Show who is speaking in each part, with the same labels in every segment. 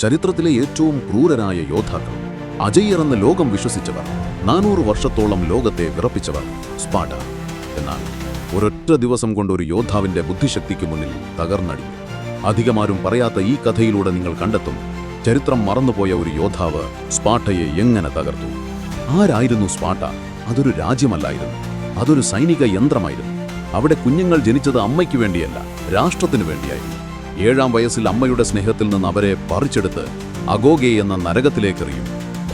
Speaker 1: ചരിത്രത്തിലെ ഏറ്റവും ക്രൂരനായ യോദ്ധാക്കൾ അജയ്യർ ലോകം വിശ്വസിച്ചവർ നാനൂറ് വർഷത്തോളം ലോകത്തെ വിറപ്പിച്ചവർ സ്പാട എന്നാൽ ഒരൊറ്റ ദിവസം കൊണ്ട് ഒരു യോദ്ധാവിന്റെ ബുദ്ധിശക്തിക്ക് മുന്നിൽ തകർന്നടി. അധികമാരും പറയാത്ത ഈ കഥയിലൂടെ നിങ്ങൾ കണ്ടെത്തും ചരിത്രം മറന്നുപോയ ഒരു യോദ്ധാവ് സ്പാട്ടയെ എങ്ങനെ തകർത്തു. ആരായിരുന്നു സ്പാട്ട അതൊരു രാജ്യമല്ലായിരുന്നു. അതൊരു സൈനിക യന്ത്രമായിരുന്നു. അവിടെ കുഞ്ഞുങ്ങൾ ജനിച്ചത് അമ്മയ്ക്ക് വേണ്ടിയല്ല രാഷ്ട്രത്തിനു വേണ്ടിയായിരുന്നു. ഏഴാം വയസ്സിൽ അമ്മയുടെ സ്നേഹത്തിൽ നിന്ന് അവരെ പറിച്ചെടുത്ത് അഗോഗെ എന്ന നരകത്തിലേക്കെറിയും.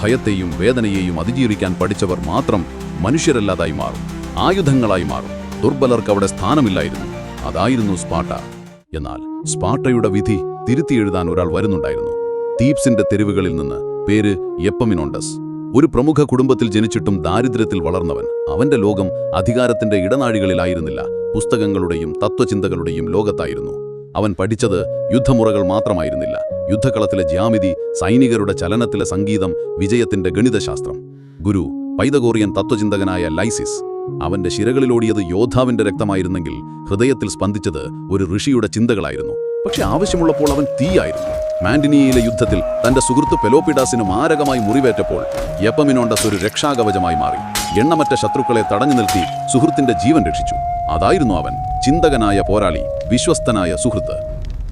Speaker 1: ഭയത്തെയും വേദനയെയും അതിജീവിക്കാൻ പഠിച്ചവർ മാത്രം മനുഷ്യരല്ലാതായി മാറും. ആയുധങ്ങളായി മാറും. ദുർബലർക്ക് അവിടെ സ്ഥാനമില്ലായിരുന്നു. അതായിരുന്നു സ്പാട്ട. എന്നാൽ സ്പാട്ടയുടെ വിധി തിരുത്തിയെഴുതാൻ ഒരാൾ വരുന്നുണ്ടായിരുന്നു. തീപ്സിന്റെ തെരുവുകളിൽ നിന്ന് പേര് എപ്പമിനോണ്ടസ്. ഒരു പ്രമുഖ കുടുംബത്തിൽ ജനിച്ചിട്ടും ദാരിദ്ര്യത്തിൽ വളർന്നവൻ. അവന്റെ ലോകം അധികാരത്തിന്റെ ഇടനാഴികളിലായിരുന്നില്ല. പുസ്തകങ്ങളുടെയും തത്വചിന്തകളുടെയും ലോകത്തായിരുന്നു. അവൻ പഠിച്ചത് യുദ്ധമുറകൾ മാത്രമായിരുന്നില്ല. യുദ്ധകളത്തിലെ ജ്യാമിതി സൈനികരുടെ ചലനത്തിലെ സംഗീതം വിജയത്തിന്റെ ഗണിതശാസ്ത്രം. ഗുരു പൈതകോറിയൻ തത്വചിന്തകനായ ലൈസിസ് അവന്റെ ശിരകളിലോടിയത് യോദ്ധാവിന്റെ രക്തമായിരുന്നെങ്കിൽ ഹൃദയത്തിൽ സ്പന്ദിച്ചത് ഒരു ഋഷിയുടെ ചിന്തകളായിരുന്നു. പക്ഷെ ആവശ്യമുള്ളപ്പോൾ അവൻ തീയായിരുന്നു. മാൻഡിനിയയിലെ യുദ്ധത്തിൽ തന്റെ സുഹൃത്ത് പെലോപ്പിഡാസിന് മാരകമായി മുറിവേറ്റപ്പോൾ യപ്പമിനോണ്ടസ് ഒരു രക്ഷാകവചമായി മാറി. എണ്ണമറ്റ ശത്രുക്കളെ തടഞ്ഞു നിർത്തി സുഹൃത്തിന്റെ ജീവൻ രക്ഷിച്ചു. അതായിരുന്നു അവൻ ചിന്തകനായ പോരാളി വിശ്വസ്തനായ സുഹൃത്ത്.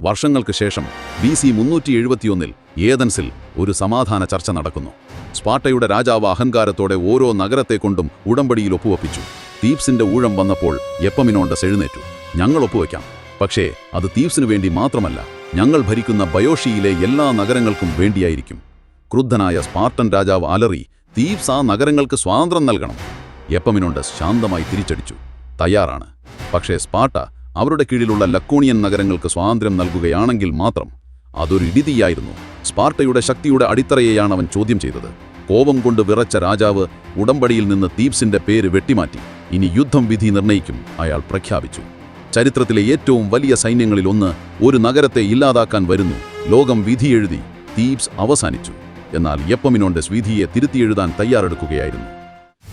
Speaker 1: വർഷങ്ങൾക്ക് ശേഷം ബി സി മുന്നൂറ്റി എഴുപത്തിയൊന്നിൽ ഏതൻസിൽ ഒരു സമാധാന ചർച്ച നടക്കുന്നു. സ്പാട്ടയുടെ രാജാവ് അഹങ്കാരത്തോടെ ഓരോ നഗരത്തെ കൊണ്ടും ഉടമ്പടിയിൽ ഒപ്പുവപ്പിച്ചു. തീപ്സിന്റെ ഊഴം വന്നപ്പോൾ എപ്പമിനോണ്ടസ് എഴുന്നേറ്റു. ഞങ്ങൾ ഒപ്പുവയ്ക്കാം പക്ഷേ അത് തീപ്സിനു വേണ്ടി മാത്രമല്ല ഞങ്ങൾ ഭരിക്കുന്ന ബയോഷിയിലെ എല്ലാ നഗരങ്ങൾക്കും വേണ്ടിയായിരിക്കും. ക്രുദ്ധനായ സ്പാർട്ടൻ രാജാവ് അലറി തീപ്സ് ആ നഗരങ്ങൾക്ക് സ്വാതന്ത്ര്യം നൽകണം. എപ്പമിനോണ്ടസ് ശാന്തമായി തിരിച്ചടിച്ചു. തയ്യാറാണ്. പക്ഷേ സ്പാർട്ട അവരുടെ കീഴിലുള്ള ലക്കോണിയൻ നഗരങ്ങൾക്ക് സ്വാതന്ത്ര്യം നൽകുകയാണെങ്കിൽ മാത്രം അതൊരു ഇടിതിയായിരുന്നു. സ്പാർട്ടയുടെ ശക്തിയുടെ അടിത്തറയെയാണ് അവൻ ചോദ്യം ചെയ്തത്. കോപം കൊണ്ട് വിറച്ച രാജാവ് ഉടമ്പടിയിൽ നിന്ന് തീപ്സിന്റെ പേര് വെട്ടിമാറ്റി. ഇനി യുദ്ധം വിധി നിർണയിക്കും അയാൾ പ്രഖ്യാപിച്ചു. ചരിത്രത്തിലെ ഏറ്റവും വലിയ സൈന്യങ്ങളിൽ ഒന്ന് ഒരു നഗരത്തെ ഇല്ലാതാക്കാൻ വരുന്നു. ലോകം വിധിയെഴുതി തീപ്സ് അവസാനിച്ചു. എന്നാൽ യപ്പമിനോണ്ടസ് വിധിയെ തിരുത്തിയെഴുതാൻ തയ്യാറെടുക്കുകയായിരുന്നു.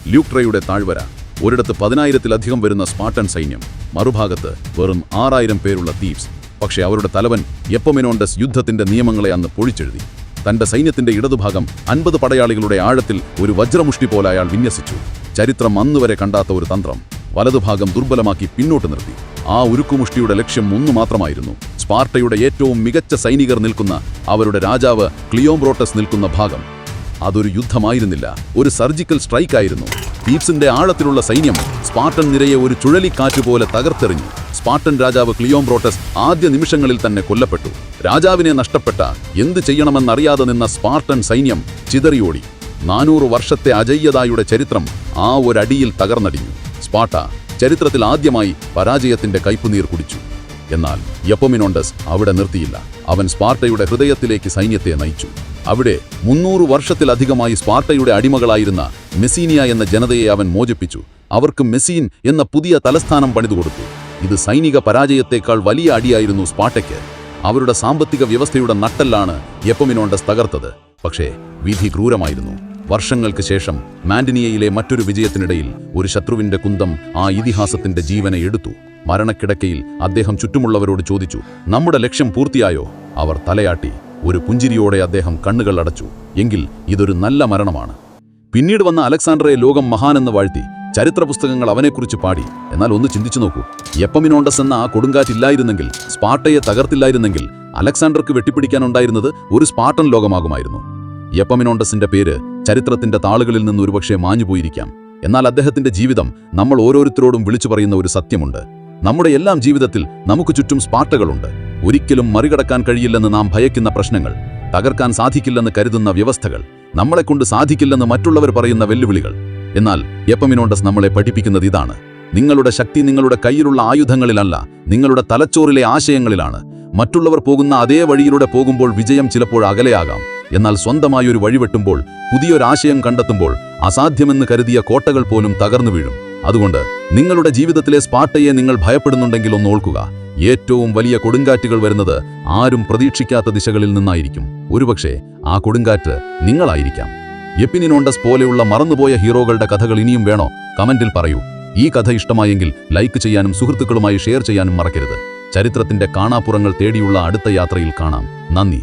Speaker 1: ലൂക്ട്രയുടെ താഴ്വര ഒരിടത്ത് പതിനായിരത്തിലധികം വരുന്ന സ്പാർട്ടൻ സൈന്യം മറുഭാഗത്ത് വെറും ആറായിരം പേരുള്ള തീപ്സ് പക്ഷേ അവരുടെ തലവൻ എപ്പമിനോണ്ടസ് യുദ്ധത്തിന്റെ നിയമങ്ങളെ അന്ന് പൊളിച്ചെഴുതി തന്റെ സൈന്യത്തിന്റെ ഇടതുഭാഗം അൻപത് പടയാളികളുടെ ആഴത്തിൽ ഒരു വജ്രമുഷ്ടി പോലെ അയാൾ വിന്യസിച്ചു. ചരിത്രം അന്നുവരെ കണ്ടാത്ത ഒരു തന്ത്രം വലതുഭാഗം ദുർബലമാക്കി പിന്നോട്ട് നിർത്തി. ആ ഉരുക്കുമുഷ്ടിയുടെ ലക്ഷ്യം ഒന്നു മാത്രമായിരുന്നു. സ്പാർട്ടയുടെ ഏറ്റവും മികച്ച സൈനികർ നിൽക്കുന്ന അവരുടെ രാജാവ് ക്ലിയോംബ്രോട്ടസ് നിൽക്കുന്ന ഭാഗം. അതൊരു യുദ്ധമായിരുന്നില്ല. ഒരു സർജിക്കൽ സ്ട്രൈക്കായിരുന്നു. തീപ്സിന്റെ ആഴത്തിലുള്ള സൈന്യം സ്പാർട്ടൻ നിരയെ ഒരു ചുഴലിക്കാറ്റ് പോലെ തകർത്തെറിഞ്ഞു. സ്പാർട്ടൻ രാജാവ് ക്ലിയോംബ്രോട്ടസ് ആദ്യ നിമിഷങ്ങളിൽ തന്നെ കൊല്ലപ്പെട്ടു. രാജാവിനെ നഷ്ടപ്പെട്ട എന്ത് ചെയ്യണമെന്നറിയാതെ നിന്ന സ്പാർട്ടൻ സൈന്യം ചിതറിയോടി. നാനൂറ് വർഷത്തെ അജയ്യതായുടെ ചരിത്രം ആ ഒരടിയിൽ തകർന്നടിഞ്ഞു. സ്പാർട്ട ചരിത്രത്തിൽ ആദ്യമായി പരാജയത്തിന്റെ കൈപ്പുനീർ കുടിച്ചു. എന്നാൽ യപ്പൊമിനോണ്ടസ് അവിടെ നിർത്തിയില്ല. അവൻ സ്പാർട്ടയുടെ ഹൃദയത്തിലേക്ക് സൈന്യത്തെ നയിച്ചു. അവിടെ മുന്നൂറ് വർഷത്തിലധികമായി സ്പാർട്ടയുടെ അടിമകളായിരുന്ന മെസീനിയ എന്ന ജനതയെ അവൻ മോചിപ്പിച്ചു. അവർക്ക് മെസീൻ എന്ന പുതിയ തലസ്ഥാനം പണിതുകൊടുത്തു. ഇത് സൈനിക പരാജയത്തേക്കാൾ വലിയ അടിയായിരുന്നു സ്പാർട്ടയ്ക്ക്. അവരുടെ സാമ്പത്തിക വ്യവസ്ഥയുടെ നട്ടെല്ലാണ് എപ്പമിനോണ്ടസ് തകർത്തത്. പക്ഷേ വിധി ക്രൂരമായിരുന്നു. വർഷങ്ങൾക്ക് ശേഷം മാൻഡിനിയയിലെ മറ്റൊരു വിജയത്തിനിടയിൽ ഒരു ശത്രുവിന്റെ കുന്തം ആ ഇതിഹാസത്തിന്റെ ജീവനെ എടുത്തു. മരണക്കിടക്കയിൽ അദ്ദേഹം ചുറ്റുമുള്ളവരോട് ചോദിച്ചു നമ്മുടെ ലക്ഷ്യം പൂർത്തിയായോ? അവർ തലയാട്ടി ഒരു പുഞ്ചിരിയോടെ അദ്ദേഹം കണ്ണുകൾ അടച്ചു. എങ്കിൽ ഇതൊരു നല്ല മരണമാണ്. പിന്നീട് വന്ന അലക്സാണ്ടറെ ലോകം മഹാനെന്ന് വാഴ്ത്തി ചരിത്ര പുസ്തകങ്ങൾ അവനെക്കുറിച്ച് പാടി. എന്നാൽ ഒന്ന് ചിന്തിച്ചു നോക്കൂ. എപ്പമിനോണ്ടസ് എന്ന ആ കൊടുങ്കാറ്റില്ലായിരുന്നെങ്കിൽ സ്പാട്ടയെ തകർത്തില്ലായിരുന്നെങ്കിൽ അലക്സാണ്ടർക്ക് വെട്ടിപ്പിടിക്കാനുണ്ടായിരുന്നത് ഒരു സ്പാർട്ടൻ ലോകമാകുമായിരുന്നു. എപ്പമിനോണ്ടസിന്റെ പേര് ചരിത്രത്തിന്റെ താളുകളിൽ നിന്ന് ഒരുപക്ഷെ മാഞ്ഞുപോയിരിക്കാം. എന്നാൽ അദ്ദേഹത്തിന്റെ ജീവിതം നമ്മൾ ഓരോരുത്തരോടും വിളിച്ചു പറയുന്ന ഒരു സത്യമുണ്ട്. നമ്മുടെ എല്ലാം ജീവിതത്തിൽ നമുക്ക് ചുറ്റും സ്പാട്ടകളുണ്ട് ഒരിക്കലും മറികടക്കാൻ കഴിയില്ലെന്ന് നാം ഭയക്കുന്ന പ്രശ്നങ്ങൾ തകർക്കാൻ സാധിക്കില്ലെന്ന് കരുതുന്ന വ്യവസ്ഥകൾ നമ്മളെക്കൊണ്ട് സാധിക്കില്ലെന്ന് മറ്റുള്ളവർ പറയുന്ന വെല്ലുവിളികൾ. എന്നാൽ എപ്പമിനോണ്ടസ് നമ്മളെ പഠിപ്പിക്കുന്നത് ഇതാണ്. നിങ്ങളുടെ ശക്തി നിങ്ങളുടെ കയ്യിലുള്ള ആയുധങ്ങളിലല്ല നിങ്ങളുടെ തലച്ചോറിലെ ആശയങ്ങളിലാണ്. മറ്റുള്ളവർ പോകുന്ന അതേ വഴിയിലൂടെ പോകുമ്പോൾ വിജയം ചിലപ്പോൾ അകലെയാകാം. എന്നാൽ സ്വന്തമായൊരു വഴിവെട്ടുമ്പോൾ പുതിയൊരാശയം കണ്ടെത്തുമ്പോൾ അസാധ്യമെന്ന് കരുതിയ കോട്ടകൾ പോലും തകർന്നു വീഴും. അതുകൊണ്ട് നിങ്ങളുടെ ജീവിതത്തിലെ സ്പാട്ടയെ നിങ്ങൾ ഭയപ്പെടുന്നുണ്ടെങ്കിൽ ഒന്ന് ഓൾക്കുക ഏറ്റവും വലിയ കൊടുങ്കാറ്റുകൾ വരുന്നത് ആരും പ്രതീക്ഷിക്കാത്ത ദിശകളിൽ നിന്നായിരിക്കും. ഒരുപക്ഷെ ആ കൊടുങ്കാറ്റ് നിങ്ങളായിരിക്കാം. എപ്പിനിനോണ്ടസ് പോലെയുള്ള മറന്നുപോയ ഹീറോകളുടെ കഥകൾ ഇനിയും വേണോ? കമന്റിൽ പറയൂ. ഈ കഥ ഇഷ്ടമായെങ്കിൽ ലൈക്ക് ചെയ്യാനും സുഹൃത്തുക്കളുമായി ഷെയർ ചെയ്യാനും മറക്കരുത്. ചരിത്രത്തിന്റെ കാണാപ്പുറങ്ങൾ തേടിയുള്ള അടുത്ത യാത്രയിൽ കാണാം. നന്ദി.